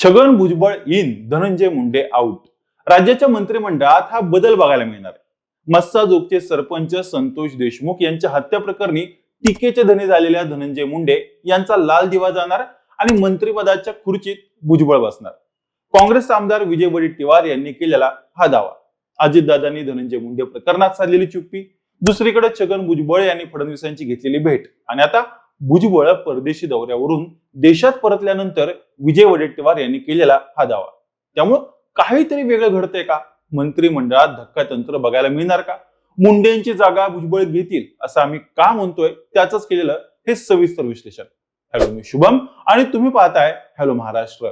Chhagan Bhujbal in Dhananjay Munde out राज्याच्या मंत्रिमंडळात हा बदल बघायला मिळणार आहे. मस्साजोगचे सरपंच संतोष देशमुख यांच्या हत्या प्रकरणी टीकेचे धने झालेल्या धनंजय मुंडे यांचा लाल दिवा जाणार आणि मंत्रिपदाच्या खुर्चीत भुजबळ बसणार. काँग्रेस आमदार विजय वडेट्टीवार यांनी केलेला हा दावा. अजितदादांनी धनंजय मुंडे प्रकरणात साधलेली चुप्पी. दुसरीकडे छगन भुजबळ यांनी फडणवीसांची घेतलेली भेट. आणि आता भुजबळ परदेशी दौऱ्यावरून देशात परतल्यानंतर विजय वडेट्टीवार यांनी केलेला हा दावा. त्यामुळं काहीतरी वेगळं घडतंय का? मंत्रिमंडळात धक्कातंत्र बघायला मिळणार का? मुंडेंची जागा भुजबळ घेतील असं आम्ही का म्हणतोय? त्याच केलेलं हे सविस्तर विश्लेषण. हॅलो मी शुभम आणि तुम्ही पाहताय हॅलो महाराष्ट्र.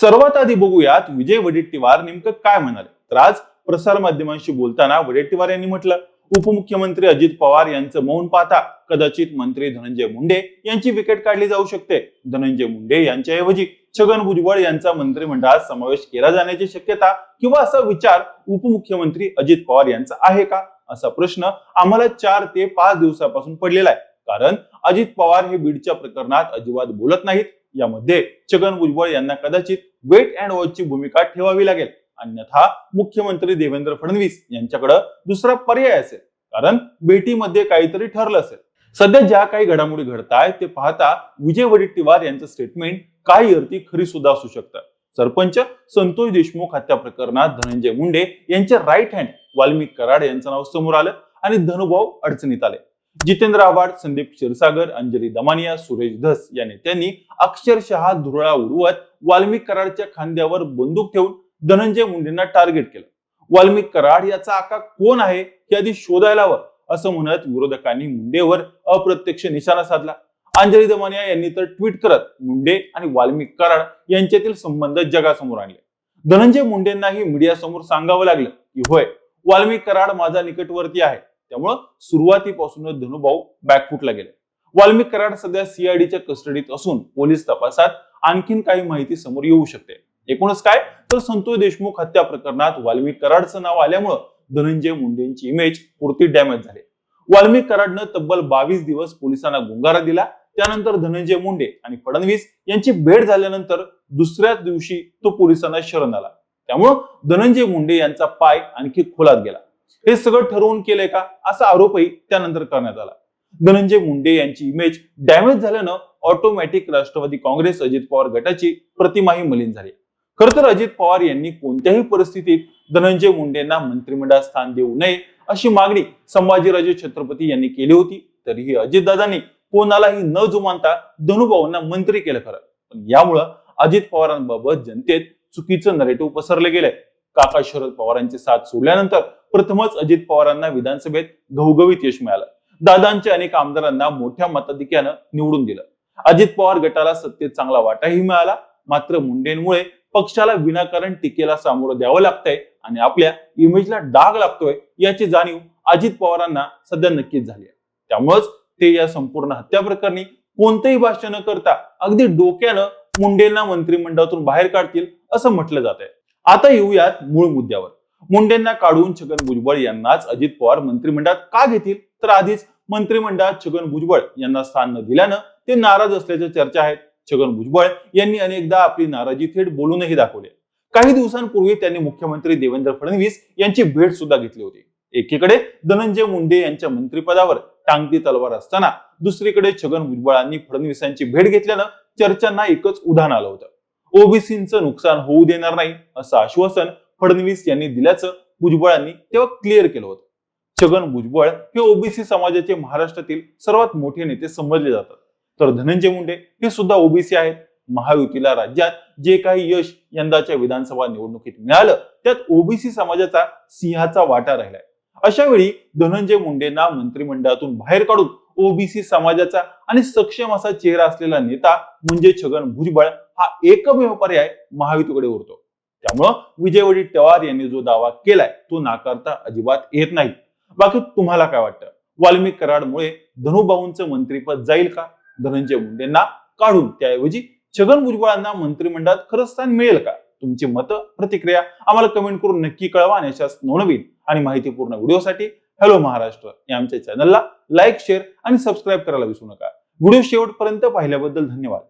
सर्वात आधी बघूयात विजय वडेट्टीवार नेमकं काय म्हणाले? तर आज प्रसार माध्यमांशी बोलताना वडेट्टीवार यांनी म्हटलं उपमुख्यमंत्री अजित पवार यांचं मौन पाहता कदाचित मंत्री धनंजय मुंडे यांची विकेट काढली जाऊ शकते. धनंजय मुंडे यांच्याऐवजी छगन भुजबळ यांचा मंत्रिमंडळात समावेश केला जाण्याची शक्यता किंवा असा विचार उपमुख्यमंत्री अजित पवार यांचा आहे का? असा प्रश्न आम्हाला चार ते पाच दिवसापासून पडलेला आहे. कारण अजित पवार हे बीडच्या प्रकरणात अजिबात बोलत नाहीत. यामध्ये छगन भुजबळ यांना कदाचित वेट अँड वॉचची भूमिका ठेवावी लागेल. अन्यथा मुख्यमंत्री देवेंद्र फडणवीस यांच्याकडे दुसरा पर्याय असेल. कारण भेटीमध्ये काहीतरी ठरलं असेल. सध्या ज्या काही घडामोडी घडत आहेत ते पाहता विजय वडेट्टीवार यांचं स्टेटमेंट काही अर्थी खरी सुद्धा असू शकतं सरपंच संतोष देशमुख हत्या प्रकरणात धनंजय मुंडे यांचे राईट हँड वाल्मिक कराड यांचं नाव समोर आलं आणि धनुभाऊ अडचणीत आले. जितेंद्र आव्हाड संदीप क्षीरसागर अंजली दमानिया सुरेश धस या नेत्यांनी अक्षरशः धुरळा उडवत वाल्मिक कराडच्या खांद्यावर बंदूक ठेवून धनंजय मुंडेंना टार्गेट केलं. वाल्मिक कराड याचा आका कोण आहे हे आधी शोधायला हवं असं म्हणत विरोधकांनी मुंडेवर अप्रत्यक्ष निशाणा साधला. अंजली दमानिया यांनी तर ट्विट करत मुंडे आणि वाल्मिक कराड यांच्यातील संबंध जगासमोर आणले. धनंजय मुंडेंनाही मीडियासमोर सांगावं लागलं की होय वाल्मिक कराड माझा निकटवर्ती आहे. त्यामुळं सुरुवातीपासूनच धनुभाऊ बॅकफुटला गेले. वाल्मिक कराड सध्या सीआयडीच्या कस्टडीत असून पोलीस तपासात आणखीन काही माहिती समोर येऊ शकते. एकूणच काय? तर संतोष देशमुख हत्या प्रकरणात वाल्मिक कराडचं नाव आल्यामुळं धनंजय मुंडेंची इमेज पुरती डॅमेज झाली. वाल्मिक कराडनं तब्बल बावीस दिवस पोलिसांना गुंगारा दिला. त्यानंतर धनंजय मुंडे आणि फडणवीस यांची भेट झाल्यानंतर दुसऱ्याच दिवशी तो पोलिसांना शरण आला. त्यामुळं धनंजय मुंडे यांचा पाय आणखी खोलात गेला. हे सगळं ठरवून केलंय का? असा आरोपही त्यानंतर करण्यात आला. धनंजय मुंडे यांची इमेज डॅमेज झाल्यानं ऑटोमॅटिक राष्ट्रवादी काँग्रेस अजित पवार गटाची प्रतिमाही मलिन झाली. खर तर अजित पवार यांनी कोणत्याही परिस्थितीत धनंजय मुंडेंना मंत्रिमंडळात स्थान देऊ नये अशी मागणी संभाजीराजे छत्रपती यांनी केली होती. तरीही अजितदादांनी कोणालाही न जुमानता धनुभाऊंना मंत्री केलं खरं. पण यामुळं अजित पवारांबाबत जनतेत चुकीचं नरेटिव्ह पसरले गेलंय काका शरद पवारांची साथ सोडल्यानंतर प्रथमच अजित पवारांना विधानसभेत घवघवीत यश मिळालं. दादांच्या अनेक आमदारांना मोठ्या मताधिक्यानं निवडून दिलं. अजित पवार गटाला सत्तेत चांगला वाटाही मिळाला. मात्र मुंडेंमुळे पक्षाला विनाकारण टीकेला सामोरं द्यावं लागतंय आणि आपल्या इमेजला डाग लागतोय याची जाणीव अजित पवारांना सध्या नक्कीच झाली आहे. त्यामुळेच ते या संपूर्ण हत्या प्रकरणी कोणतेही भाष्य न करता अगदी डोक्यानं मुंडेंना मंत्रिमंडळातून बाहेर काढतील असं म्हटलं जात आहे आता येऊयात मूळ मुद्द्यावर. मुंडेंना काढून छगन भुजबळ यांनाच अजित पवार मंत्रिमंडळात का घेतील? तर आधीच मंत्रिमंडळात छगन भुजबळ यांना स्थान न दिल्यानं ते नाराज असल्याच्या चर्चा आहेत छगन भुजबळ यांनी अनेकदा आपली नाराजी थेट बोलूनही दाखवली. काही दिवसांपूर्वी त्यांनी मुख्यमंत्री देवेंद्र फडणवीस यांची भेट सुद्धा घेतली होती. एकीकडे धनंजय मुंडे यांच्या मंत्रिपदावर टांगती तलवार असताना दुसरीकडे छगन भुजबळांनी फडणवीसांची भेट घेतल्यानं चर्चांना एकच उधाण आलं होतं. ओबीसीचं नुकसान होऊ देणार नाही असं आश्वासन फडणवीस यांनी दिल्याचं भुजबळांनी तेव्हा क्लिअर केलं होतं. छगन भुजबळ हे ओबीसी समाजाचे महाराष्ट्रातील सर्वात मोठे नेते समजले जातात. तर धनंजय मुंडे हे सुद्धा ओबीसी आहेत. महायुतीला राज्यात जे काही यश यंदाच्या विधानसभा निवडणुकीत मिळालं त्यात ओबीसी समाजाचा सिंहाचा वाटा राहिलाय. अशा वेळी धनंजय मुंडेंना मंत्रिमंडळातून बाहेर काढून ओबीसी समाजाचा आणि सक्षम असा चेहरा असलेला नेता म्हणजे छगन भुजबळ हा एकमेव पर्याय महायुतीकडे उरतो. त्यामुळं विजय टवार यांनी जो दावा केलाय तो नाकारता अजिबात येत नाही. बाकी तुम्हाला काय वाटतं? वाल्मिक कराडमुळे धनुभाऊंचं मंत्रीपद जाईल का? धनंजय मुंडेंना काढून त्याऐवजी छगन भुजबळांना मंत्रिमंडळात खरं स्थान मिळेल का? तुमची मतं प्रतिक्रिया आम्हाला कमेंट करून नक्की कळवा आणि अशाच नवनवीन आणि माहितीपूर्ण व्हिडिओसाठी हॅलो महाराष्ट्र या आमच्या चॅनलला लाईक शेअर आणि सबस्क्राईब करायला विसरू नका. व्हिडिओ शेवटपर्यंत पाहिल्याबद्दल धन्यवाद.